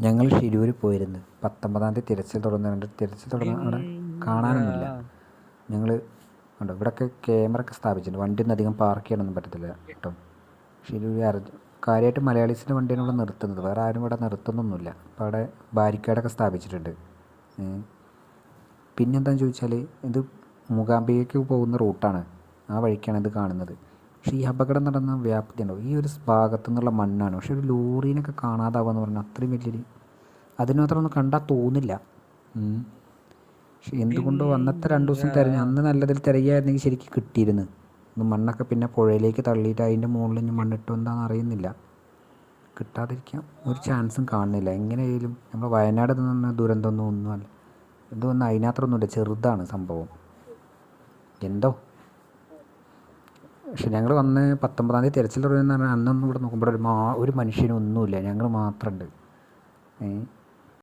ഞങ്ങൾ ഷിരൂർ പോയിരുന്നു. പത്തൊമ്പതാം തീയതി തിരച്ചിൽ തുടങ്ങുന്നുണ്ട് തിരച്ചിൽ തുടങ്ങാൻ അവിടെ കാണാനൊന്നുമില്ല. ഞങ്ങൾ ഉണ്ടോ ഇവിടെയൊക്കെ ക്യാമറ ഒക്കെ സ്ഥാപിച്ചിട്ടുണ്ട്. വണ്ടിയൊന്നും അധികം പാർക്ക് ചെയ്യാനൊന്നും പറ്റത്തില്ല കേട്ടോ. ഷിരൂർ അർജ കാര്യമായിട്ട് മലയാളീസിന്റെ വണ്ടിയാണ് ഇവിടെ നിർത്തുന്നത്. വേറെ ആരും ഇവിടെ നിർത്തുന്നൊന്നുമില്ല. അപ്പോൾ അവിടെ ബാരിക്കേഡൊക്കെ സ്ഥാപിച്ചിട്ടുണ്ട്. പിന്നെന്താണെന്ന് ചോദിച്ചാൽ ഇത് മൂകാംബികയ്ക്ക് പോകുന്ന റൂട്ടാണ്. ആ വഴിക്കാണ് ഇത് കാണുന്നത്. പക്ഷേ ഈ അപകടം നടന്ന വ്യാപ്തി ഉണ്ടാവും ഈ ഒരു ഭാഗത്തു നിന്നുള്ള മണ്ണാണ്. പക്ഷെ ഒരു ലോറീനൊക്കെ കാണാതാവുക എന്ന് പറഞ്ഞാൽ അത്രയും വലിയൊരു അതിനകത്രം ഒന്നും കണ്ടാൽ തോന്നില്ല. പക്ഷെ എന്തുകൊണ്ടോ അന്നത്തെ രണ്ട് ദിവസം തിരഞ്ഞ് അന്ന് നല്ലതിൽ തിരയായിരുന്നെങ്കിൽ ശരിക്കും കിട്ടിയിരുന്നു. ഒന്ന് മണ്ണൊക്കെ പിന്നെ പുഴയിലേക്ക് തള്ളിയിട്ട് അതിന്റെ മുകളിൽ ഇനി മണ്ണിട്ടോ എന്താണെന്ന് അറിയുന്നില്ല. കിട്ടാതിരിക്കാം ഒരു ചാൻസും കാണുന്നില്ല. എങ്ങനെയായാലും നമ്മൾ വയനാട് നിന്ന് ദുരന്തമൊന്നും ഒന്നുമല്ല. ഇതൊന്നും അതിനകത്തൊന്നുമില്ല. ചെറുതാണ് സംഭവം. എന്തോ? പക്ഷെ ഞങ്ങൾ വന്ന് പത്തൊമ്പതാം തീയതി തിരച്ചിൽ തുടങ്ങിയെന്ന് പറഞ്ഞാൽ അന്നൊന്നും ഇവിടെ നോക്കുമ്പോൾ ഒരു മാ ഒരു മനുഷ്യനും ഒന്നുമില്ല. ഞങ്ങൾ മാത്രമുണ്ട് ഏ?